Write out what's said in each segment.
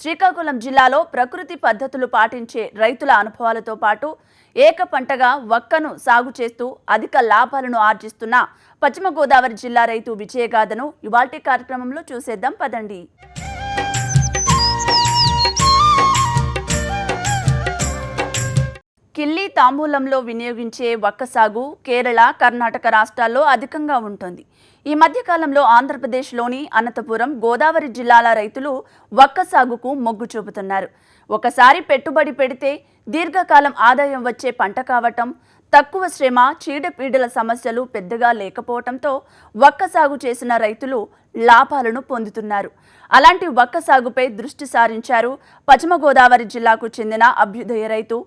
శ్రీకాకుళం జిల్లాలో ప్రకృతి పద్ధతులు పాటించే రైతుల అనుభవాలతో పాటు ఏక పంటగా వక్కను సాగు చేస్తూ అధిక లాభాలను ఆర్జిస్తున్న పశ్చిమ గోదావరి జిల్లా రైతు విజయగాథను ఇవాల్టి కార్యక్రమంలో చూసేద్దాం. పదండి. కిల్లి తాంబూలంలో వినియోగించే వక్క సాగు కేరళ కర్ణాటక రాష్ట్రాల్లో అధికంగా ఉంటుంది. ఈ మధ్యకాలంలో ఆంధ్రప్రదేశ్లోని అనంతపురం గోదావరి జిల్లాల రైతులు వక్క సాగుకు మొగ్గు చూపుతున్నారు. ఒకసారి పెట్టుబడి పెడితే దీర్ఘకాలం ఆదాయం వచ్చే పంట కావటం తక్కువ శ్రమ చీడపీడల సమస్యలు పెద్దగా లేకపోవటంతో వక్క సాగు చేసిన రైతులు లాభాలను పొందుతున్నారు. అలాంటి వక్క సాగుపై దృష్టి సారించారు పశ్చిమ గోదావరి జిల్లాకు చెందిన అభ్యుదయ రైతు.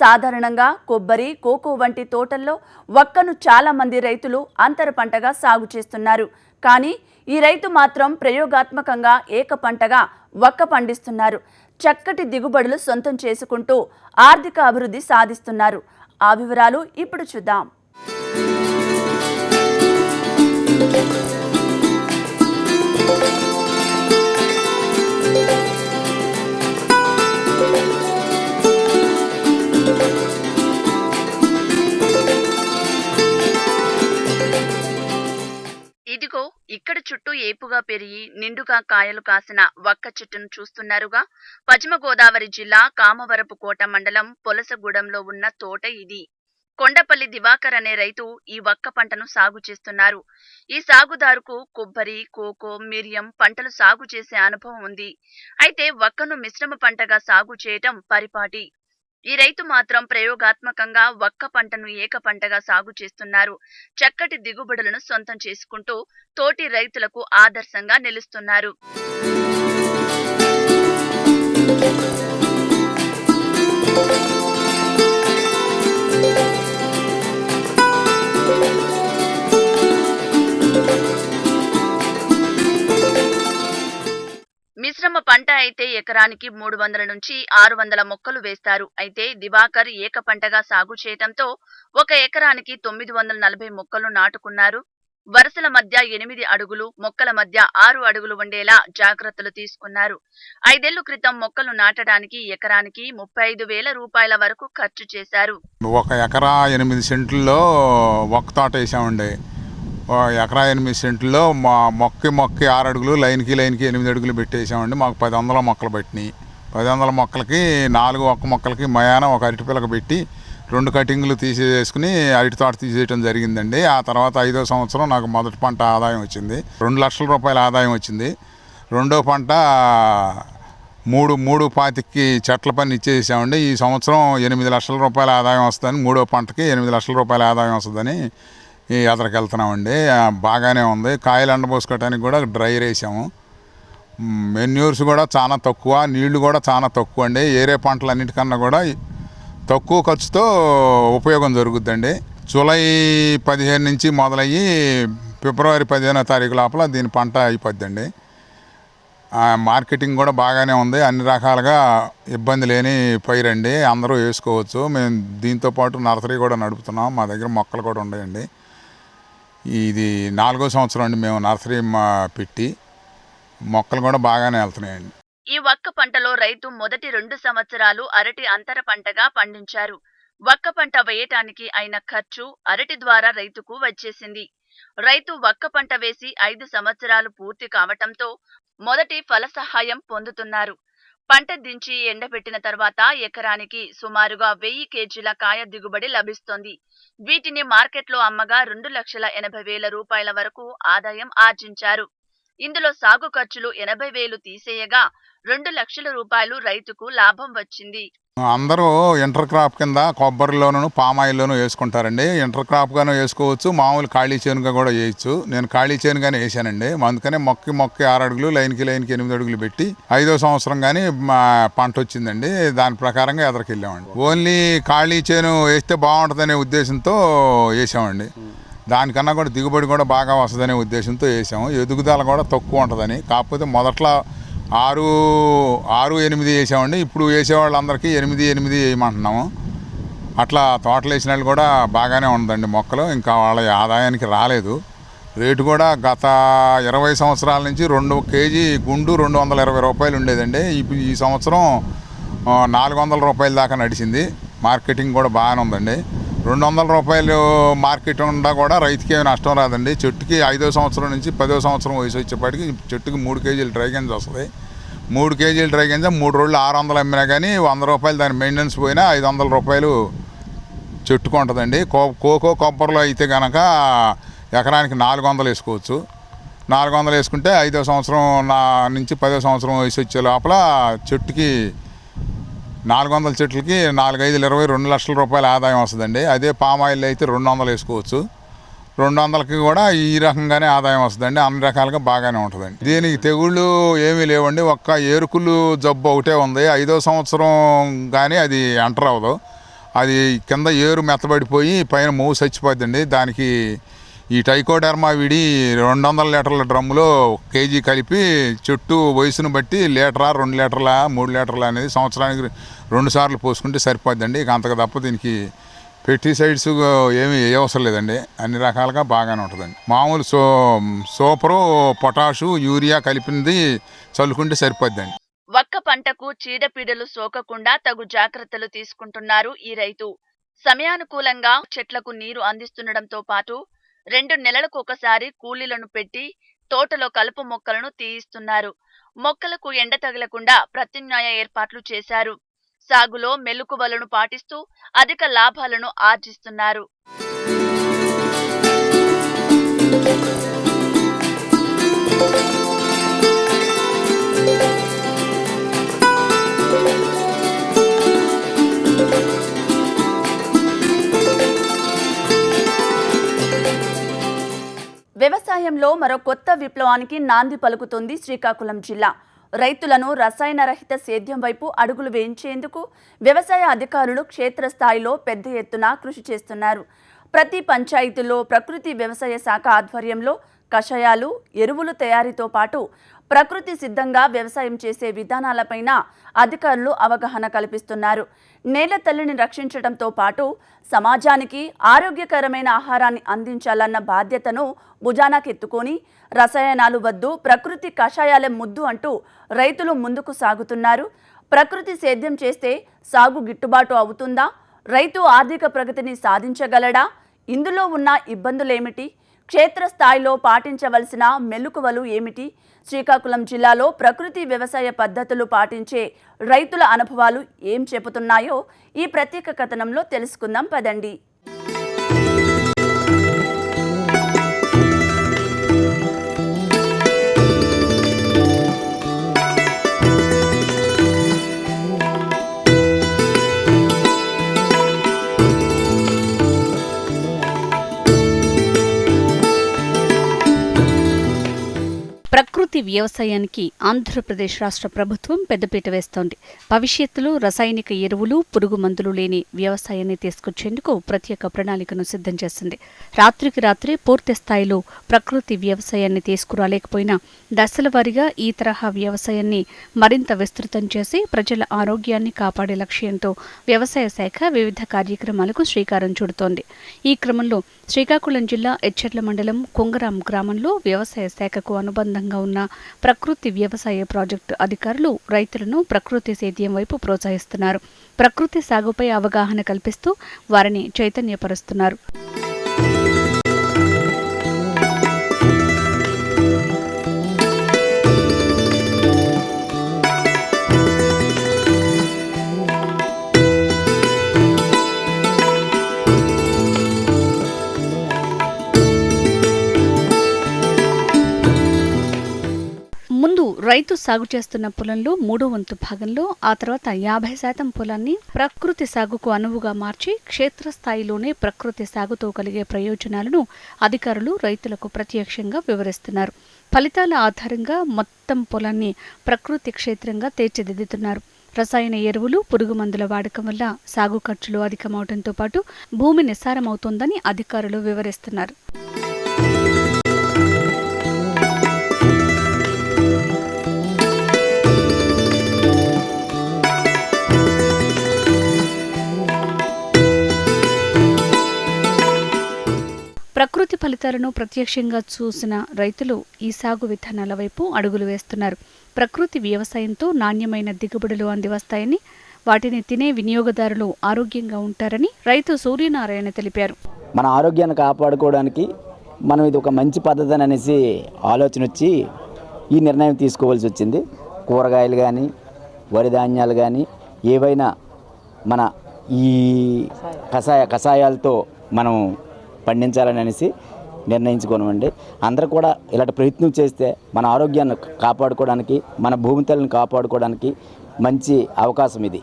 సాధారణంగా కొబ్బరి కోకో వంటి తోటల్లో వక్కను చాలా మంది రైతులు అంతర పంటగా సాగు చేస్తున్నారు. కానీ ఈ రైతు మాత్రం ప్రయోగాత్మకంగా ఏక పంటగా వక్క పండిస్తున్నారు. చక్కటి దిగుబడులు సొంతం చేసుకుంటూ ఆర్థిక అభివృద్ధి సాధిస్తున్నారు. ఆ వివరాలు ఇప్పుడు చూద్దాం. ఇదిగో ఇక్కడ చుట్టూ ఏపుగా పెరిగి నిండుగా కాయలు కాసిన వక్క చెట్టును చూస్తున్నారుగా. పశ్చిమ గోదావరి జిల్లా కామవరపు కోట మండలం పొలసగూడెంలో ఉన్న తోట ఇది. కొండపల్లి దివాకర్ అనే రైతు ఈ వక్క పంటను సాగు చేస్తున్నారు. ఈ సాగుదారుకు కొబ్బరి కోకో మిరియం పంటలు సాగు చేసే అనుభవం ఉంది. అయితే వక్కను మిశ్రమ పంటగా సాగు చేయటం పరిపాటి. ఈ రైతు మాత్రం ప్రయోగాత్మకంగా వక్క పంటను ఏక పంటగా సాగు చేస్తున్నారు. చక్కటి దిగుబడులను సొంతం చేసుకుంటూ తోటి రైతులకు ఆదర్శంగా నిలుస్తున్నారు. మిశ్రమ పంట అయితే ఎకరానికి మూడు వందల నుంచి ఆరు వందల మొక్కలు వేస్తారు. అయితే దివాకర్ ఏక పంటగా సాగు చేయటంతో ఒక ఎకరానికి తొమ్మిది వందల నలభై మొక్కలు నాటుకున్నారు. వరుసల మధ్య ఎనిమిది అడుగులు మొక్కల మధ్య ఆరు అడుగులు ఉండేలా జాగ్రత్తలు తీసుకున్నారు. ఐదేళ్ళ క్రితం మొక్కలు నాటడానికి ఎకరానికి ముప్పై ఐదు వేల రూపాయల వరకు ఖర్చు చేశారు. ఒక ఎకరా ఎనిమిది సెంట్లలో ఒక తోట వేసామండి ఎకరా ఎనిమిది సెంట్లో మా మొక్క మొక్క ఆరు అడుగులు లైన్కి లైన్కి ఎనిమిది అడుగులు పెట్టేసామండి. మాకు పది వందల మొక్కలు పెట్టినాయి. పది వందల మొక్కలకి నాలుగు ఒక్క మొక్కలకి మయానం ఒక అరటి పిల్లక పెట్టి రెండు కటింగ్లు తీసేసుకుని అరటి తోట తీసేయటం జరిగిందండి. ఆ తర్వాత ఐదో సంవత్సరం నాకు మొదటి పంట ఆదాయం వచ్చింది. రెండు లక్షల రూపాయల ఆదాయం వచ్చింది. రెండో పంట మూడు మూడు పాతికి చెట్ల పని ఇచ్చేసామండి. ఈ సంవత్సరం ఎనిమిది లక్షల రూపాయల ఆదాయం వస్తుందని మూడో పంటకి ఎనిమిది లక్షల రూపాయల ఆదాయం వస్తుందని ఈ ఎదరికి వెళ్తున్నామండి. బాగానే ఉంది. కాయలు ఎండబోసుకోవటానికి కూడా డ్రైర్ వేసాము మెన్యూర్స్ కూడా చాలా తక్కువ. నీళ్ళు కూడా చాలా తక్కువ అండి. ఏరే పంటలు అన్నిటికన్నా కూడా తక్కువ ఖర్చుతో ఉపయోగం జరుగుద్దండి. జూలై పదిహేను నుంచి మొదలయ్యి ఫిబ్రవరి పదిహేనో తారీఖు లోపల దీని పంట అయిపోద్దండి. మార్కెటింగ్ కూడా బాగానే ఉంది. అన్ని రకాలుగా ఇబ్బంది లేని పైరండి అందరూ వేసుకోవచ్చు. మేము దీంతో పాటు నర్సరీ కూడా నడుపుతున్నాం. మా దగ్గర మొక్కలు కూడా ఉన్నాయండి. ఇది నాలుగో సంవత్సరం అండి మేము నర్సరీ పెట్టి మొక్కలు కూడా బాగానే వెళ్తున్నాయండి. ఈ వక్క పంటలో రైతు మొదటి రెండు సంవత్సరాలు అరటి అంతర పంటగా పండించారు. వక్క పంట వేయటానికి అయిన ఖర్చు అరటి ద్వారా రైతుకు వచ్చేసింది. రైతు వక్క పంట వేసి ఐదు సంవత్సరాలు పూర్తి కావటంతో మొదటి ఫల సహాయం పొందుతున్నారు. పంట దించి ఎండబెట్టిన తర్వాత ఎకరానికి సుమారుగా వెయ్యి కేజీల కాయ దిగుబడి లభిస్తోంది. వీటిని మార్కెట్లో అమ్మగా రెండు లక్షల ఎనభై వేల రూపాయల వరకు ఆదాయం ఆర్జించారు. ఇందులో సాగు ఖర్చులు ఎనభై వేలు తీసేయగా రెండు లక్షల రూపాయలు రైతుకు లాభం వచ్చింది. అందరూ ఇంటర్ క్రాప్ కింద కొబ్బరిలోను పామాయిల్లోనూ వేసుకుంటారండి. ఇంటర్ క్రాప్గాను వేసుకోవచ్చు మామూలు ఖాళీ చేనుగా కూడా వేయచ్చు. నేను ఖాళీ చేనుగానే వేసానండి. అందుకనే మొక్కి మొక్కి ఆరు అడుగులు లైన్కి లైన్కి ఎనిమిది అడుగులు పెట్టి ఐదో సంవత్సరం కానీ మా పంట వచ్చిందండి. దాని ప్రకారంగా ఎదరికి వెళ్ళామండి ఓన్లీ ఖాళీ చేను వేస్తే బాగుంటుందనే ఉద్దేశంతో వేసామండి. దానికన్నా కూడా దిగుబడి కూడా బాగా వస్తుందనే ఉద్దేశంతో వేసాము. ఎదుగుదల కూడా తక్కువ ఉంటుందని. కాకపోతే మొదట్లో ఆరు ఆరు ఎనిమిది వేసామండి ఇప్పుడు వేసే వాళ్ళందరికీ ఎనిమిది ఎనిమిది వేయమంటున్నాము. అట్లా తోటలు వేసిన వాళ్ళు కూడా బాగానే ఉందండి మొక్కలు. ఇంకా వాళ్ళ ఆదాయానికి రాలేదు. రేటు కూడా గత ఇరవై సంవత్సరాల నుంచి రెండు కేజీ గుండు రెండు వందల ఇరవై రూపాయలు ఉండేదండి. ఇప్పుడు ఈ సంవత్సరం నాలుగు వందల రూపాయల దాకా నడిచింది. మార్కెటింగ్ కూడా బాగానే ఉందండి. రెండు వందల రూపాయలు మార్కెట్ ఉండా కూడా రైతుకి ఏమి నష్టం రాదండి. చెట్టుకి ఐదో సంవత్సరం నుంచి పదో సంవత్సరం వయసు వచ్చేప్పటికి చెట్టుకి మూడు కేజీలు డ్రై గింజ వస్తుంది. మూడు కేజీలు డ్రై గింజ మూడు రోజులు ఆరు వందలు అమ్మినా కానీ వంద రూపాయలు దాని మెయింటెనెన్స్ పోయినా ఐదు వందల రూపాయలు చెట్టుకు ఉంటుందండి. కో కోకో కొబ్బరిలో అయితే కనుక ఎకరానికి నాలుగు వందలు వేసుకోవచ్చు. నాలుగు వందలు వేసుకుంటే ఐదో సంవత్సరం నా నుంచి పదో సంవత్సరం వయసు వచ్చే లోపల చెట్టుకి నాలుగు వందల చెట్లకి నాలుగు ఐదులు ఇరవై రెండు లక్షల రూపాయల ఆదాయం వస్తుందండి. అదే పామాయిల్ అయితే రెండు వందలు వేసుకోవచ్చు. రెండు వందలకి కూడా ఈ రకంగానే ఆదాయం వస్తుందండి. అన్ని రకాలుగా బాగానే ఉంటుందండి. దీనికి తెగుళ్ళు ఏమీ లేవండి. ఒక్క ఏరుకులు జబ్బు ఒకటే ఉంది. ఐదో సంవత్సరం కానీ అది ఎంటర్ అవ్వదు. అది కింద ఏరు మెత్తబడిపోయి పైన మూవ్ చచ్చిపోద్దండి. దానికి ఈ టైకోడర్మా విడి రెండు వందల లీటర్ల డ్రమ్ములో కేజీ కలిపి చెట్టు వయసును బట్టి లీటరా రెండు లీటర్ల మూడు లీటర్ల అనేది సంవత్సరానికి రెండు సార్లు పోసుకుంటే సరిపోద్దండి. ఇక అంతకు తప్ప దీనికి పెస్టిసైడ్స్ ఏమి ఏ అవసరం లేదండి. అన్ని రకాలుగా బాగానే ఉంటుందండి. మామూలు సో సూపరు పొటాషు యూరియా కలిపింది చల్లుకుంటే సరిపోద్దండి. వక్క పంటకు చీడపీడలు సోకకుండా తగు జాగ్రత్తలు తీసుకుంటున్నారు ఈ రైతు. సమయానుకూలంగా చెట్లకు నీరు అందిస్తుండడంతో పాటు రెండు నెలలకు ఒకసారి కూలీలను పెట్టి తోటలో కలుపు మొక్కలను తీయిస్తున్నారు. మొక్కలకు ఎండ తగలకుండా ప్రత్యామ్నాయ ఏర్పాట్లు చేశారు. సాగులో మెలకువలను పాటిస్తూ అధిక లాభాలను ఆర్జిస్తున్నారు. వ్యవసాయంలో మరో కొత్త విప్లవానికి నాంది పలుకుతుంది శ్రీకాకుళం జిల్లా. రైతులను రసాయన రహిత సేద్యం వైపు అడుగులు వేయించేందుకు వ్యవసాయ అధికారులు క్షేత్రస్థాయిలో పెద్ద ఎత్తున కృషి చేస్తున్నారు. ప్రతి పంచాయతీలో ప్రకృతి వ్యవసాయ శాఖ ఆధ్వర్యంలో కషాయాలు ఎరువులు తయారీతో పాటు ప్రకృతి సిద్ధంగా వ్యవసాయం చేసే విధానాలపైన అధికారులు అవగాహన కల్పిస్తున్నారు. నేల తల్లిని రక్షించడంతో పాటు సమాజానికి ఆరోగ్యకరమైన ఆహారాన్ని అందించాలన్న బాధ్యతను భుజానాకెత్తుకొని రసాయనాలు వద్దు ప్రకృతి కషాయాలే ముద్దు అంటూ రైతులు ముందుకు సాగుతున్నారు. ప్రకృతి సేద్యం చేస్తే సాగు గిట్టుబాటు అవుతుందా? రైతు ఆర్థిక ప్రగతిని సాధించగలడా? ఇందులో ఉన్న ఇబ్బందులేమిటి? క్షేత్రస్థాయిలో పాటించవలసిన మెలకువలు ఏమిటి? శ్రీకాకుళం జిల్లాలో ప్రకృతి వ్యవసాయ పద్ధతులు పాటించే రైతుల అనుభవాలు ఏం చెబుతున్నాయో ఈ ప్రత్యేక కథనంలో తెలుసుకుందాం. పదండి. ప్రకృతి వ్యవసాయానికి ఆంధ్రప్రదేశ్ రాష్ట్ర ప్రభుత్వం పెద్దపీట వేస్తోంది. భవిష్యత్తులో రసాయనిక ఎరువులు పురుగు మందులు లేని వ్యవసాయాన్ని తీసుకొచ్చేందుకు ప్రత్యేక ప్రణాళికను సిద్ధం చేసింది రాత్రికి రాత్రే పూర్తి స్థాయిలో ప్రకృతి వ్యవసాయాన్ని తీసుకురాలేకపోయినా దశల వారీగా ఈ తరహా వ్యవసాయాన్ని మరింత విస్తృతం చేసి ప్రజల ఆరోగ్యాన్ని కాపాడే లక్ష్యంతో వ్యవసాయ శాఖ వివిధ కార్యక్రమాలకు శ్రీకారం చుడుతోంది. ఈ క్రమంలో శ్రీకాకుళం జిల్లా ఎచ్చెర్ల మండలం కొంగరాం గ్రామంలో వ్యవసాయ శాఖకు అనుబంధం అనుబంధంగా ఉన్న ప్రకృతి వ్యవసాయ ప్రాజెక్టు అధికారులు రైతులను ప్రకృతి సేద్యం వైపు ప్రోత్సహిస్తున్నారు. ప్రకృతి సాగుపై అవగాహన కల్పిస్తూ వారిని చైతన్యపరుస్తున్నారు. రైతు సాగు చేస్తున్న పొలంలో మూడో వంతు భాగంలో ఆ తర్వాత యాభై శాతం పొలాన్ని ప్రకృతి సాగుకు అనువుగా మార్చి క్షేత్రస్థాయిలోనే ప్రకృతి సాగుతో కలిగే ప్రయోజనాలను అధికారులు రైతులకు ప్రత్యక్షంగా వివరిస్తున్నారు. ఫలితాల ఆధారంగా మొత్తం పొలాన్ని ప్రకృతి క్షేత్రంగా తీర్చిదిద్దుతున్నారు. రసాయన ఎరువులు పురుగు మందుల వాడకం వల్ల సాగు ఖర్చులు అధికమవడంతో పాటు భూమి నిస్సారమవుతోందని అధికారులు వివరిస్తున్నారు. ప్రకృతి ఫలితాలను ప్రత్యక్షంగా చూసిన రైతులు ఈ సాగు విధానాల వైపు అడుగులు వేస్తున్నారు. ప్రకృతి వ్యవసాయంతో నాణ్యమైన దిగుబడులు అందివస్తాయని వాటిని తినే వినియోగదారులు ఆరోగ్యంగా ఉంటారని రైతు సూర్యనారాయణ తెలిపారు. మన ఆరోగ్యాన్ని కాపాడుకోవడానికి మనం ఇది ఒక మంచి పద్ధతి అని అనేసి ఆలోచన వచ్చి ఈ నిర్ణయం తీసుకోవాల్సి వచ్చింది. కూరగాయలు కానీ వరి ధాన్యాలు కానీ ఏవైనా మన ఈ కషాయ కషాయాలతో మనం పండించాలని అనేసి నిర్ణయించుకోనమండి అందరూ కూడా ఇలాంటి ప్రయత్నం చేస్తే మన ఆరోగ్యాన్ని కాపాడుకోవడానికి మన భూమి తల్లిని కాపాడుకోవడానికి మంచి అవకాశం ఇది.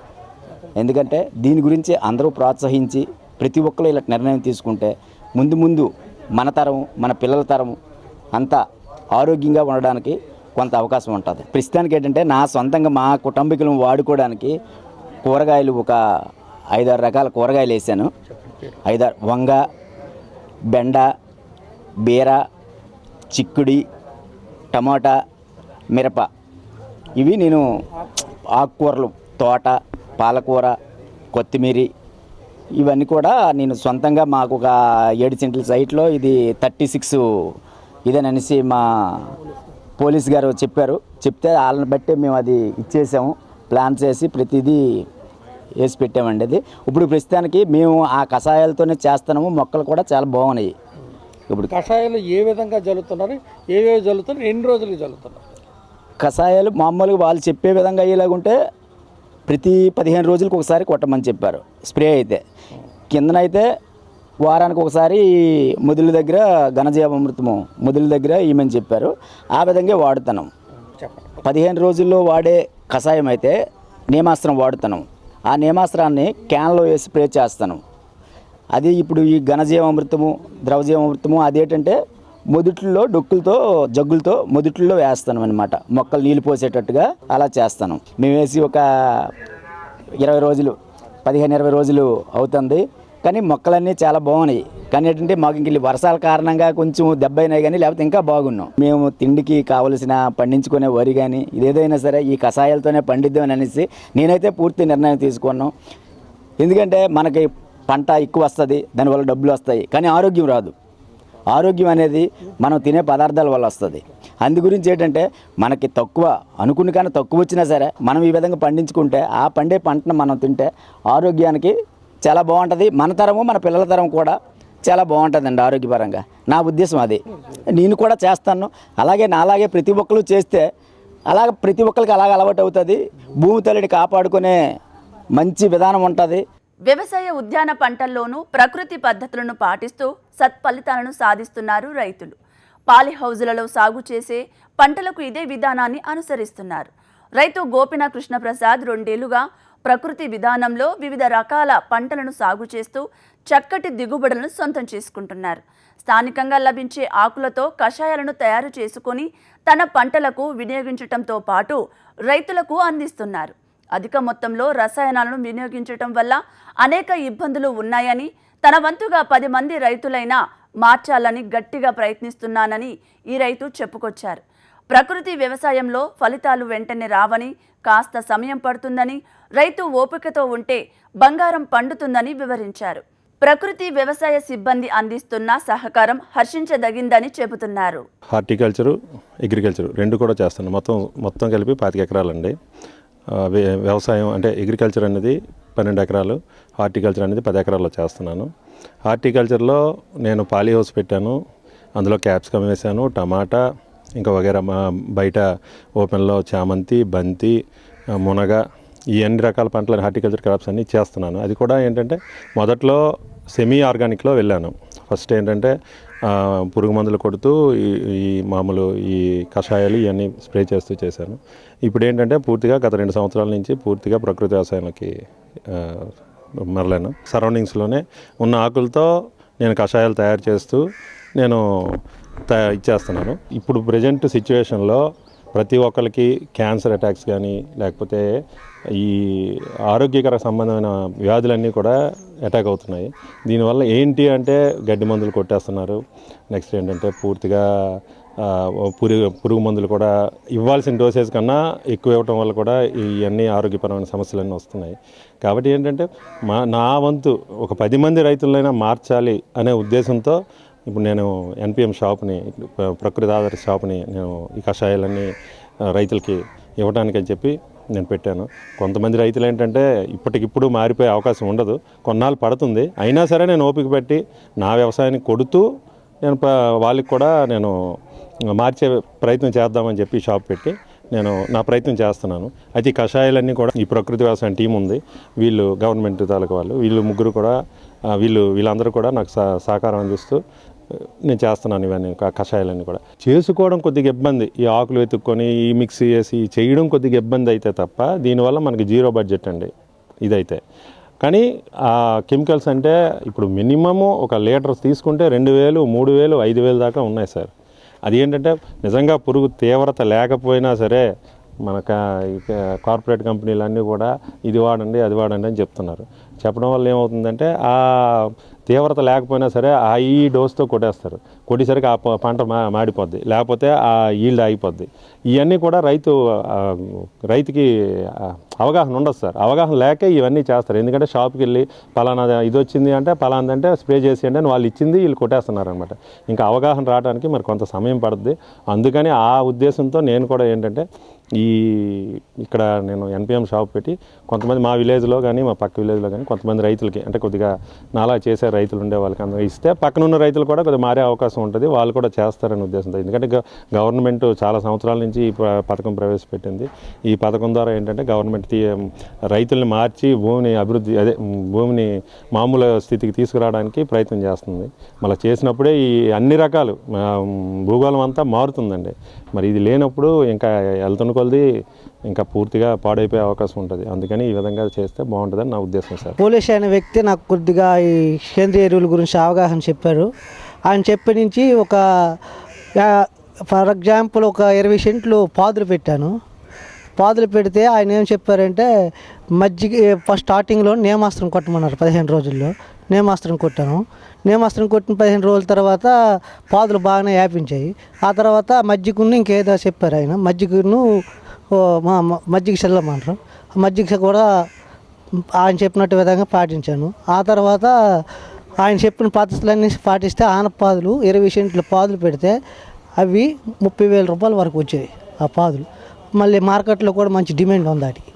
ఎందుకంటే దీని గురించి అందరూ ప్రోత్సహించి ప్రతి ఒక్కరు ఇలా నిర్ణయం తీసుకుంటే ముందు ముందు మన తరం మన పిల్లల తరం అంతా ఆరోగ్యంగా ఉండడానికి కొంత అవకాశం ఉంటుంది. ప్రస్తుతానికి ఏంటంటే నా సొంతంగా మా కుటుంబీకులను వాడుకోవడానికి కూరగాయలు ఒక ఐదారు రకాల కూరగాయలు వేసాను. ఐదారు వంగ బెండ బీర చిక్కుడి టమాటా మిరప. ఇవి నేను ఆకుకూరలు తోట పాలకూర కొత్తిమీర ఇవన్నీ కూడా నేను సొంతంగా మాకు ఒక ఏడు సెంట్ల సైట్లో ఇది థర్టీ సిక్స్ ఇదేననేసి మా పోలీస్ గారు చెప్పారు. చెప్తే వాళ్ళని బట్టి మేము అది ఇచ్చేసాము. ప్లాన్ చేసి ప్రతిదీ వేసి పెట్టామండి అది. ఇప్పుడు ప్రస్తుతానికి మేము ఆ కషాయాలతోనే చేస్తున్నాము. మొక్కలు కూడా చాలా బాగున్నాయి. ఇప్పుడు కషాయాలు ఏ విధంగా జల్లుతున్నారు? ఏవేవి జల్లుతున్నారు? ఎన్ని రోజులకి జల్లుతున్నారు? కషాయాలు మామూలుగా వాళ్ళు చెప్పే విధంగా అయ్యేలాగుంటే ప్రతి పదిహేను రోజులకు ఒకసారి కొట్టమని చెప్పారు. స్ప్రే అయితే. కిందనైతే వారానికి ఒకసారి ముదుల దగ్గర ఘనజీవామృతము ముదుల దగ్గర ఇమని చెప్పారు. ఆ విధంగా వాడుతున్నాం. పదిహేను రోజుల్లో వాడే కషాయం అయితే నేమాస్త్రం వాడుతున్నాం. ఆ నేమాస్త్రాన్ని క్యాన్లో వేసి స్ప్రే చేస్తాను. అది ఇప్పుడు ఈ ఘనజీవామృతము ద్రవజీవామృతము అదేంటంటే మొదట్లో డొక్కులతో జగ్గులతో మొదట్లో వేస్తాను అనమాట మొక్కలు నీళ్ళు పోసేటట్టుగా అలా చేస్తాను. మేము వేసి ఒక ఇరవై రోజులు పదిహేను ఇరవై రోజులు అవుతుంది. కానీ మొక్కలన్నీ చాలా బాగున్నాయి. కానీ ఏంటంటే మాకు ఇంక వర్షాల కారణంగా కొంచెం దెబ్బ అయినాయి కానీ లేకపోతే ఇంకా బాగున్నాం. మేము తిండికి కావలసిన పండించుకునే వరి కానీ ఏదైనా సరే ఈ కషాయాలతోనే పండిద్దామని అనేసి నేనైతే పూర్తి నిర్ణయం తీసుకున్నాం. ఎందుకంటే మనకి పంట ఎక్కువ వస్తుంది దానివల్ల డబ్బులు వస్తాయి. కానీ ఆరోగ్యం రాదు. ఆరోగ్యం అనేది మనం తినే పదార్థాల వల్ల వస్తుంది. అందు గురించి ఏంటంటే మనకి తక్కువ అనుకుని కానీ తక్కువ వచ్చినా సరే మనం ఈ విధంగా పండించుకుంటే ఆ పండే పంటను మనం తింటే ఆరోగ్యానికి చాలా బాగుంటుంది. మన తరము మన పిల్లల తరం కూడా చాలా బాగుంటుందండి ఆరోగ్యపరంగా. నా ఉద్దేశం అది. నేను కూడా చేస్తాను. అలాగే నాలాగే ప్రతి ఒక్కరు చేస్తే అలాగ ప్రతి ఒక్కరికి అలాగ అలవాటు అవుతుంది. భూమి తల్లిని కాపాడుకునే మంచి విధానం ఉంటుంది. వ్యవసాయ ఉద్యాన పంటల్లోనూ ప్రకృతి పద్ధతులను పాటిస్తూ సత్ఫలితాలను సాధిస్తున్నారు రైతులు. పాలి హౌజులలో సాగు చేసే పంటలకు ఇదే విధానాన్ని అనుసరిస్తున్నారు. రైతు గోపిన కృష్ణప్రసాద్ రెండేళ్ళుగా ప్రకృతి విధానంలో వివిధ రకాల పంటలను సాగు చేస్తూ చక్కటి దిగుబడులను సొంతం చేసుకుంటున్నారు. స్థానికంగా లభించే ఆకులతో కషాయాలను తయారు చేసుకొని తన పంటలకు వినియోగించటంతో పాటు రైతులకు అందిస్తున్నారు. అధిక మొత్తంలో రసాయనాలను వినియోగించటం వల్ల అనేక ఇబ్బందులు ఉన్నాయని తన వంతుగా పది మంది రైతులైనా మార్చాలని గట్టిగా ప్రయత్నిస్తున్నానని ఈ రైతు చెప్పుకొచ్చారు. ప్రకృతి వ్యవసాయంలో ఫలితాలు వెంటనే రావని కాస్త సమయం పడుతుందని రైతు ఓపికతో ఉంటే బంగారం పండుతుందని వివరించారు. ప్రకృతి వ్యవసాయ సిబ్బంది అందిస్తున్న సహకారం హర్షించదగిందని చెబుతున్నారు. హార్టికల్చరు అగ్రికల్చరు రెండు కూడా చేస్తాను మొత్తం మొత్తం కలిపి పాతిక ఎకరాలండి. వ్య- వ్యవసాయం అంటే అగ్రికల్చర్ అనేది పన్నెండు ఎకరాలు హార్టికల్చర్ అనేది పది ఎకరాల్లో చేస్తున్నాను. హార్టికల్చర్లో నేను పాలీ హౌస్ పెట్టాను. అందులో క్యాప్సికమ్ వేశాను టమాటా ఇంకా వగేరా మా బయట ఓపెన్లో చామంతి బంతి మునగ ఈ అన్ని రకాల పంటలు హార్టికల్చర్ క్రాప్స్ అన్నీ చేస్తున్నాను. అది కూడా ఏంటంటే మొదట్లో సెమీ ఆర్గానిక్లో వెళ్ళాను. ఫస్ట్ ఏంటంటే పురుగు మందులు కొడుతూ ఈ ఈ మామూలు ఈ కషాయాలు ఇవన్నీ స్ప్రే చేస్తూ చేశాను. ఇప్పుడు ఏంటంటే పూర్తిగా గత రెండు సంవత్సరాల నుంచి పూర్తిగా ప్రకృతి వ్యవసాయానికి మరలాను. సరౌండింగ్స్లోనే ఉన్న ఆకులతో నేను కషాయాలు తయారు చేస్తూ నేను ఇచ్చేస్తున్నాను. ఇప్పుడు ప్రజెంట్ సిచ్యువేషన్లో ప్రతి ఒక్కరికి క్యాన్సర్ అటాక్స్ కానీ లేకపోతే ఈ ఆరోగ్యకర సంబంధమైన వ్యాధులన్నీ కూడా అటాక్ అవుతున్నాయి. దీనివల్ల ఏంటి అంటే గడ్డి మందులు కొట్టేస్తున్నారు. నెక్స్ట్ ఏంటంటే పూర్తిగా పురుగు పురుగు మందులు కూడా ఇవ్వాల్సిన డోసేజ్ కన్నా ఎక్కువ ఇవ్వటం వల్ల కూడా ఇవన్నీ ఆరోగ్యపరమైన సమస్యలన్నీ వస్తున్నాయి. కాబట్టి ఏంటంటే మా నా వంతు ఒక పది మంది రైతులైనా మార్చాలి అనే ఉద్దేశంతో ఇప్పుడు నేను ఎన్పిఎం షాప్ని ప్రకృతి ఆధారిత షాప్ని నేను ఈ కషాయాలన్నీ రైతులకి ఇవ్వడానికి అని చెప్పి నేను పెట్టాను. కొంతమంది రైతులు ఏంటంటే ఇప్పటికిప్పుడు మారిపోయే అవకాశం ఉండదు. కొన్నాళ్ళు పడుతుంది. అయినా సరే నేను ఓపిక పెట్టి నా వ్యవసాయానికి కొడుతూ నేను వాళ్ళకి కూడా నేను మార్చే ప్రయత్నం చేద్దామని చెప్పి షాప్ పెట్టి నేను నా ప్రయత్నం చేస్తున్నాను. అయితే ఈ కషాయాలన్నీ కూడా ఈ ప్రకృతి వ్యవసాయం టీం ఉంది. వీళ్ళు గవర్నమెంట్ తాలూకా వాళ్ళు వీళ్ళు ముగ్గురు కూడా వీళ్ళు వీళ్ళందరూ కూడా నాకు సహ- సహకారం అందిస్తూ నేను చేస్తున్నాను ఇవన్నీ కషాయాలన్నీ కూడా. చేసుకోవడం కొద్దిగా ఇబ్బంది. ఈ ఆకులు వెతుక్కొని ఈ మిక్సీ చేసి చేయడం కొద్దిగా ఇబ్బంది అయితే తప్ప దీనివల్ల మనకి జీరో బడ్జెట్ అండి ఇదైతే. కానీ ఆ కెమికల్స్ అంటే ఇప్పుడు మినిమము ఒక లీటర్ తీసుకుంటే రెండు వేలు మూడు వేలు ఐదు వేలు దాకా ఉన్నాయి సార్. అది ఏంటంటే నిజంగా పురుగు తీవ్రత లేకపోయినా సరే మన కార్పొరేట్ కంపెనీలు అన్నీ కూడా ఇది వాడండి అది వాడండి అని చెప్తున్నారు. చెప్పడం వల్ల ఏమవుతుందంటే ఆ తీవ్రత లేకపోయినా సరే ఆ ఈ డోస్తో కొట్టేస్తారు. కొట్టేసరికి ఆ పంట మా మాడిపోద్ది. లేకపోతే ఆ ఈల్డ్ ఆగిపోద్ది. ఇవన్నీ కూడా రైతు రైతుకి అవగాహన ఉండదు సార్. అవగాహన లేక ఇవన్నీ చేస్తారు. ఎందుకంటే షాప్కి వెళ్ళి పలానా ఇది వచ్చింది అంటే పలానా అంటే స్ప్రే చేసేయండి అని వాళ్ళు ఇచ్చింది వీళ్ళు కొట్టేస్తున్నారు అనమాట ఇంకా అవగాహన రావడానికి మరి కొంత సమయం పడుతుంది అందుకని ఆ ఉద్దేశంతో నేను కూడా ఏంటంటే ఈ ఇక్కడ నేను ఎన్పిఎం షాప్ పెట్టి కొంతమంది మా విలేజ్లో కానీ మా పక్క విలేజ్లో కానీ కొంతమంది రైతులకి అంటే కొద్దిగా నాలా చేసే రైతులు ఉండే వాళ్ళకి అందరూ ఇస్తే పక్కనున్న రైతులు కూడా కొద్దిగా మారే అవకాశం ఉంటుంది. వాళ్ళు కూడా చేస్తారనే ఉద్దేశంతో. ఎందుకంటే గవర్నమెంట్ చాలా సంవత్సరాల నుంచి ఈ పథకం ప్రవేశపెట్టింది. ఈ పథకం ద్వారా ఏంటంటే గవర్నమెంట్ తీ- రైతుల్ని మార్చి భూమిని అభివృద్ధి అదే భూమిని మామూలు స్థితికి తీసుకురావడానికి ప్రయత్నం చేస్తుంది. మళ్ళీ చేసినప్పుడే ఈ అన్ని రకాలు భూగోళం అంతా మారుతుందండి. మరి ఇది లేనప్పుడు ఇంకా వెళ్తున్న కొలది ఇంకా పూర్తిగా పాడైపోయే అవకాశం ఉంటుంది. అందుకని ఈ విధంగా చేస్తే బాగుంటుందని నా ఉద్దేశం సార్. పోలీస్ అయిన వ్యక్తి నాకు కొద్దిగా ఈ సేంద్రియ ఎరువుల గురించి అవగాహన చెప్పారు. ఆయన చెప్పి నుంచి ఒక ఫర్ ఎగ్జాంపుల్ ఒక ఇరవై సెంట్లు పాదులు పెట్టాను. పాదులు పెడితే ఆయన ఏం చెప్పారంటే మజ్జిగ ఫస్ట్ స్టార్టింగ్లో నేమాస్త్రం కొట్టమన్నారు పదిహేను రోజుల్లో. నేమాస్త్రం కొట్టాను. నేమాస్త్రం కొట్టిన పదిహేను రోజుల తర్వాత పాదులు బాగానే వ్యాపించాయి ఆ తర్వాత మజ్జిగను ఇంకేదో చెప్పారు ఆయన. మజ్జిగను ఓ, మా మజ్జిగ చల్లమన్నారు మజ్జిగ కూడా ఆయన చెప్పినట్టు విధంగా పాటించాను. ఆ తర్వాత ఆయన చెప్పిన పద్ధతులన్నీ పాటిస్తే ఆనపాదులు ఇరవై సెంట్లు పాదులు పెడితే అవి ముప్పై వేల రూపాయల వరకు వచ్చాయి ఆ పాదులు. మళ్ళీ మార్కెట్లో కూడా మంచి డిమాండ్ ఉంది వాటికి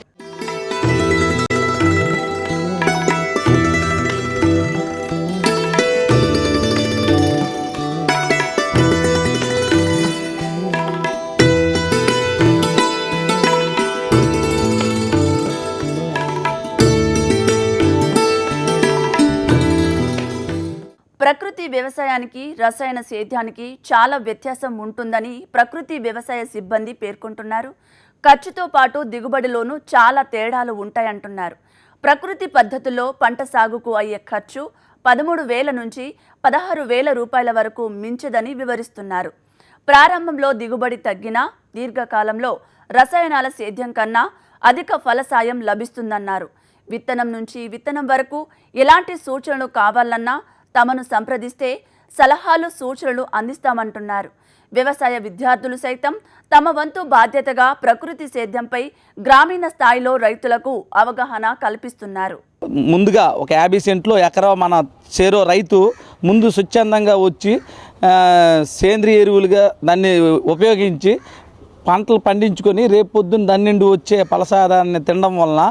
వ్యవసాయానికి రసాయన సేద్యానికి చాలా వ్యత్యాసం ఉంటుందని ప్రకృతి వ్యవసాయ సిబ్బంది పేర్కొంటున్నారు. ఖర్చుతో పాటు దిగుబడిలోనూ చాలా తేడాలు ఉంటాయంటున్నారు. ప్రకృతి పద్ధతుల్లో పంట సాగుకు అయ్యే ఖర్చు పదమూడు వేల నుంచి పదహారు వేల రూపాయల వరకు మించదని వివరిస్తున్నారు. ప్రారంభంలో దిగుబడి తగ్గినా దీర్ఘకాలంలో రసాయనాల సేద్యం కన్నా అధిక ఫలసాయం లభిస్తుందన్నారు. విత్తనం నుంచి విత్తనం వరకు ఎలాంటి సూచనలు కావాలన్నా తమను సంప్రదిస్తే సలహాలు సూచనలు అందిస్తామంటున్నారు. వ్యవసాయ విద్యార్థులు సైతం తమ వంతు బాధ్యతగా ప్రకృతి సేద్యంపై గ్రామీణ స్థాయిలో రైతులకు అవగాహన కల్పిస్తున్నారు. ముందుగా ఒక యాభై సెంట్లో ఎకరా మన చేరో రైతు ముందు స్వచ్ఛందంగా వచ్చి సేంద్రియ ఎరువులుగా దాన్ని ఉపయోగించి పంటలు పండించుకొని రేపొద్దున పొద్దున్న వచ్చే పలసాదాన్ని తినడం వలన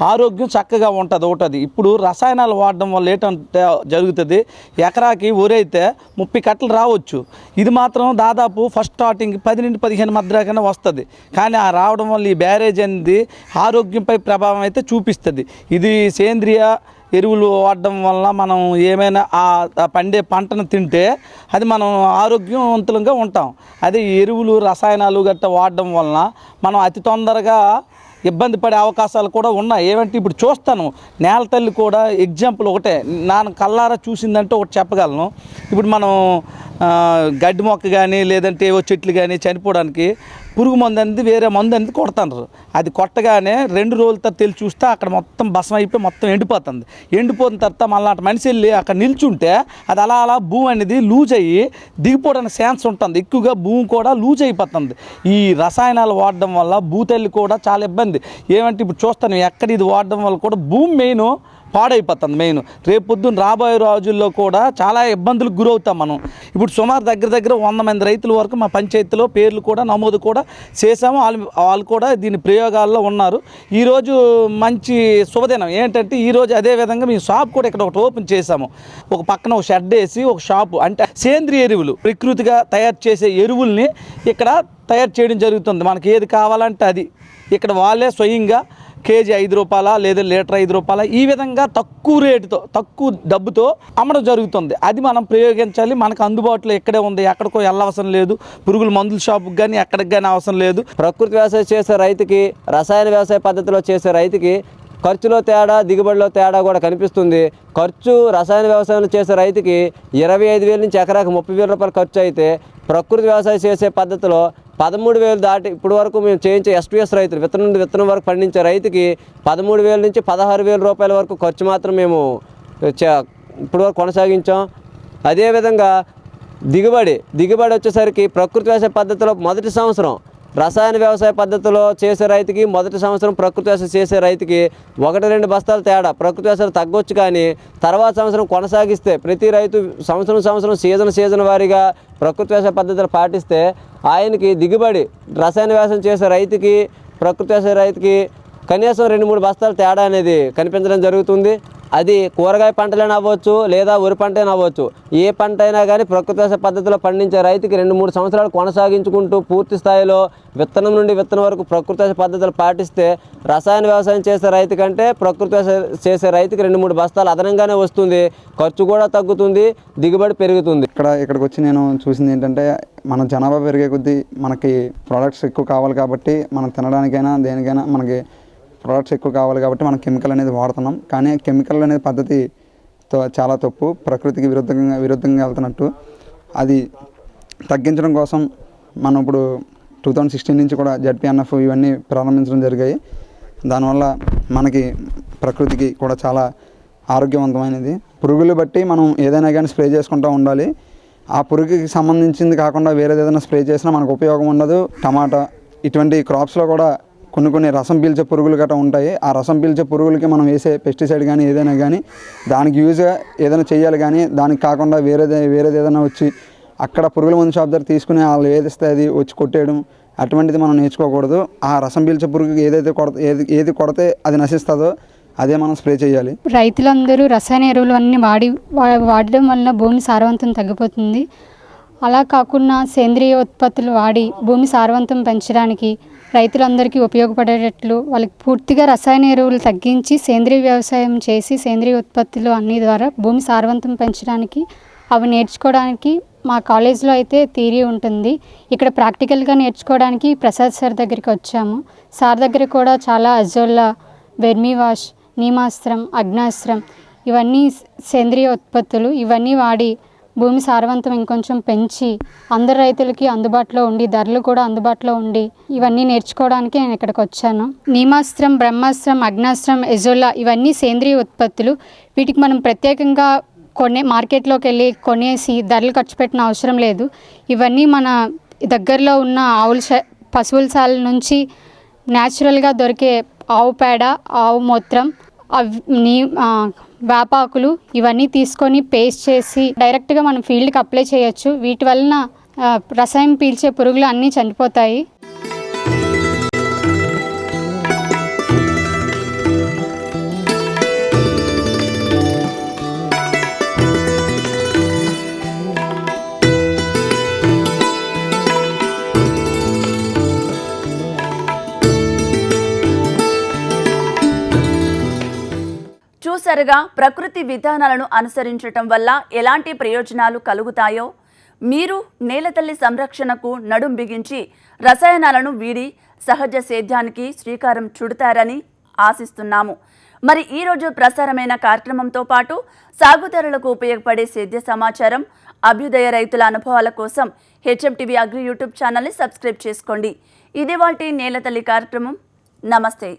ఆరోగ్యం చక్కగా ఉంటుంది ఒకటది. ఇప్పుడు రసాయనాలు వాడడం వల్ల ఏంటంటే జరుగుతుంది ఎకరాకి ఊరైతే ముప్పై కట్టలు రావచ్చు. ఇది మాత్రం దాదాపు ఫస్ట్ స్టార్టింగ్ పది నుండి పదిహేను మధ్య కన్నా వస్తుంది. కానీ ఆ రావడం వల్ల ఈ బ్యారేజ్ అనేది ఆరోగ్యంపై ప్రభావం అయితే చూపిస్తుంది. ఇది సేంద్రియ ఎరువులు వాడడం వల్ల మనం ఏమైనా ఆ పండే పంటను తింటే అది మనం ఆరోగ్యవంతులంగా ఉంటాం. అదే ఎరువులు రసాయనాలు గట్ట వాడడం వలన మనం అతి తొందరగా ఇబ్బంది పడే అవకాశాలు కూడా ఉన్నాయి. ఏమంటే ఇప్పుడు చూస్తాను నేల తల్లి కూడా ఎగ్జాంపుల్ ఒకటే నాన్న కల్లారా చూసిందంటే ఒకటి చెప్పగలను. ఇప్పుడు మనం గడ్డి మొక్క కానీ లేదంటే ఏవో చెట్లు కానీ చనిపోవడానికి పురుగు మందు అనేది వేరే మందు అనేది కొడతారు అది కొట్టగానే రెండు రోజుల తర్వాత తెలిసి చూస్తే అక్కడ మొత్తం భసం అయిపోయి మొత్తం ఎండిపోతుంది. ఎండిపోయిన తర్వాత మళ్ళీ అటు మనిషి వెళ్ళి అక్కడ నిల్చుంటే అది అలా అలా భూమి అనేది లూజ్ అయ్యి దిగిపోవడానికి ఛాన్స్ ఉంటుంది. ఎక్కువగా భూమి కూడా లూజ్ అయిపోతుంది. ఈ రసాయనాలు వాడడం వల్ల భూతల్లి కూడా చాలా ఇబ్బంది. ఏమంటే ఇప్పుడు చూస్తాను ఎక్కడ ఇది వాడడం వల్ల కూడా భూమి మెయిన్ పాడైపోతుంది మెయిన్. రేపు పొద్దున్న రాబోయే రోజుల్లో కూడా చాలా ఇబ్బందులకు గురవుతాం మనం. ఇప్పుడు సుమారు దగ్గర దగ్గర వంద మంది రైతుల వరకు మా పంచాయతీలో పేర్లు కూడా నమోదు కూడా చేసాము వాళ్ళు వాళ్ళు కూడా దీని ప్రయోగాల్లో ఉన్నారు. ఈరోజు మంచి శుభదినం. ఏంటంటే ఈరోజు అదే విధంగా మేము షాప్ కూడా ఇక్కడ ఒకటి ఓపెన్ చేసాము ఒక పక్కన ఒక షెడ్ వేసి ఒక షాపు. అంటే సేంద్రియ ఎరువులు. ప్రకృతిగా తయారు చేసే ఎరువుల్ని ఇక్కడ తయారు చేయడం జరుగుతుంది. మనకి ఏది కావాలంటే అది. ఇక్కడ వాళ్ళే స్వయంగా కేజీ ఐదు రూపాయల లేదా లీటర్ ఐదు రూపాయల ఈ విధంగా తక్కువ రేటుతో తక్కువ డబ్బుతో అమ్మడం జరుగుతుంది. అది మనం ప్రయోగించాలి. మనకు అందుబాటులో ఎక్కడే ఉంది ఎక్కడికో వెళ్ళవసరం లేదు. పురుగుల మందుల షాపుకి కానీ ఎక్కడికి కానీ అవసరం లేదు. ప్రకృతి వ్యవసాయం చేసే రైతుకి రసాయన వ్యవసాయ పద్ధతిలో చేసే రైతుకి ఖర్చులో తేడా దిగుబడిలో తేడా కూడా కనిపిస్తుంది. ఖర్చు రసాయన వ్యవసాయం చేసే రైతుకి ఇరవై ఐదు వేల నుంచి ఎకరాకు ముప్పై వేల రూపాయలు ఖర్చు అయితే ప్రకృతి వ్యవసాయం చేసే పద్ధతిలో పదమూడు వేలు దాటి ఇప్పుడు వరకు మేము చేయించే ఎస్పీఎస్ రైతులు విత్తనం నుండి విత్తనం వరకు పండించే రైతుకి పదమూడు వేల నుంచి పదహారు వేల రూపాయల వరకు ఖర్చు మాత్రం మేము చే- ఇప్పుడు వరకు కొనసాగించాం. అదేవిధంగా దిగుబడి దిగుబడి వచ్చేసరికి ప్రకృతి వ్యవసాయ పద్ధతిలో మొదటి సంవత్సరం రసాయన వ్యవసాయ పద్ధతిలో చేసే రైతుకి మొదటి సంవత్సరం ప్రకృతి వ్యవసాయం చేసే రైతుకి ఒకటి రెండు బస్తాలు తేడా. ప్రకృతి వ్యవసాయం తగ్గొచ్చు కానీ తర్వాత సంవత్సరం కొనసాగిస్తే ప్రతి రైతు సంవత్సరం సంవత్సరం సీజన్ సీజన్ వారీగా ప్రకృతి వ్యవసాయ పద్ధతులు పాటిస్తే ఆయనకి దిగుబడి రసాయన వ్యవసాయం చేసే రైతుకి ప్రకృతి వ్యవసాయ రైతుకి కనీసం రెండు మూడు బస్తాలు తేడా అనేది కనిపించడం జరుగుతుంది. అది కూరగాయ పంటలైనా అవ్వచ్చు లేదా వరి పంట అవ్వచ్చు. ఏ పంట అయినా కానీ ప్రకృతి వ్యవసాయ పద్ధతిలో పండించే రైతుకి రెండు మూడు సంవత్సరాలు కొనసాగించుకుంటూ పూర్తి స్థాయిలో విత్తనం నుండి విత్తనం వరకు ప్రకృతి వ్యవసాయ పద్ధతులు పాటిస్తే రసాయన వ్యవసాయం చేసే రైతు కంటే ప్రకృతి వ్యవసాయం చేసే రైతుకి రెండు మూడు బస్తాలు అదనంగానే వస్తుంది. ఖర్చు కూడా తగ్గుతుంది దిగుబడి పెరుగుతుంది. ఇక్కడ ఇక్కడికి వచ్చి నేను చూసింది ఏంటంటే మన జనాభా పెరిగే కొద్దీ మనకి ప్రోడక్ట్స్ ఎక్కువ కావాలి కాబట్టి మనం తినడానికైనా దేనికైనా మనకి ప్రోడక్ట్స్ ఎక్కువ కావాలి కాబట్టి మనం కెమికల్ అనేది వాడుతున్నాం. కానీ కెమికల్ అనేది పద్ధతి చాలా తప్పు. ప్రకృతికి విరుద్ధంగా విరుద్ధంగా వెళ్తున్నట్టు. అది తగ్గించడం కోసం మనం ఇప్పుడు టూ థౌజండ్ సిక్స్టీన్ నుంచి కూడా జడ్పీఎన్ఎఫ్ ఇవన్నీ ప్రారంభించడం జరిగాయి. దానివల్ల మనకి ప్రకృతికి కూడా చాలా ఆరోగ్యవంతమైనది. పురుగులు బట్టి మనం ఏదైనా కానీ స్ప్రే చేసుకుంటూ ఉండాలి. ఆ పురుగుకి సంబంధించింది కాకుండా వేరేది ఏదైనా స్ప్రే చేసినా మనకు ఉపయోగం ఉండదు. టమాటా ఇటువంటి క్రాప్స్లో కూడా కొన్ని కొన్ని రసం పీల్చే పురుగులు గట్రా ఉంటాయి. ఆ రసం పీల్చే పురుగులకి మనం వేసే పెస్టిసైడ్ కానీ ఏదైనా కానీ దానికి యూజ్గా ఏదైనా చేయాలి కానీ దానికి కాకుండా వేరేది వేరేది ఏదైనా వచ్చి అక్కడ పురుగుల మందు షాప్ దగ్గర తీసుకుని వాళ్ళు ఏదిస్తే అది వచ్చి కొట్టేయడం అటువంటిది మనం నేర్చుకోకూడదు. ఆ రసం పీల్చే పురుగుకి ఏదైతే కొడత ఏది ఏది కొడితే అది నశిస్తుందో అదే మనం స్ప్రే చేయాలి. రైతులందరూ రసాయన ఎరువులు అన్నీ వాడి వా- వాడడం వల్ల భూమి సారవంతం తగ్గిపోతుంది. అలా కాకుండా సేంద్రియ ఉత్పత్తులు వాడి భూమి సారవంతం పెంచడానికి రైతులందరికీ ఉపయోగపడేటట్లు వాళ్ళకి పూర్తిగా రసాయన ఎరువులు తగ్గించి సేంద్రియ వ్యవసాయం చేసి సేంద్రియ ఉత్పత్తులు అన్ని ద్వారా భూమి సారవంతం పెంచడానికి అవి నేర్చుకోవడానికి మా కాలేజీలో అయితే థియరీ ఉంటుంది. ఇక్కడ ప్రాక్టికల్గా నేర్చుకోవడానికి ప్రసాద్ సార్ దగ్గరికి వచ్చాము. సార్ దగ్గర కూడా చాలా అజోల్లా వెర్మీ వాష్ నీమాస్త్రం అగ్నాస్త్రం ఇవన్నీ సేంద్రియ ఉత్పత్తులు ఇవన్నీ వాడి భూమి సారవంతం ఇంకొంచెం పెంచి అందరు రైతులకి అందుబాటులో ఉండి ధరలు కూడా అందుబాటులో ఉండి ఇవన్నీ నేర్చుకోవడానికి నేను ఇక్కడికి వచ్చాను. నీమాస్త్రం బ్రహ్మాస్త్రం అగ్నాస్త్రం ఎజోలా ఇవన్నీ సేంద్రియ ఉత్పత్తులు. వీటికి మనం ప్రత్యేకంగా కొనే మార్కెట్లోకి వెళ్ళి కొనేసి ధరలు ఖర్చు పెట్టిన అవసరం లేదు. ఇవన్నీ మన దగ్గరలో ఉన్న ఆవుల శ- పశువుల శాల నుంచి న్యాచురల్గా దొరికే ఆవు పేడ ఆవు మూత్రం అవి నీ వేపాకులు ఇవన్నీ తీసుకొని పేస్ట్ చేసి డైరెక్ట్గా మనం ఫీల్డ్కి అప్లై చేయొచ్చు. వీటి వలన రసాయనం పీల్చే పురుగులు అన్నీ చనిపోతాయి. చూసారుగా ప్రకృతి విధానాలను అనుసరించటం వల్ల ఎలాంటి ప్రయోజనాలు కలుగుతాయో మీరు నేలతల్లి సంరక్షణకు నడుం బిగించి రసాయనాలను వీడి సహజ సేద్యానికి శ్రీకారం చుడతారని ఆశిస్తున్నాము. మరి ఈరోజు ప్రసారమైన కార్యక్రమంతో పాటు సాగుదారులకు ఉపయోగపడే సేద్య సమాచారం అభ్యుదయ రైతుల అనుభవాల కోసం హెచ్ఎం టీవీ అగ్రి యూట్యూబ్ ఛానల్ని సబ్స్క్రైబ్ చేసుకోండి. ఇది వాటి నేలతల్లి కార్యక్రమం. నమస్తే.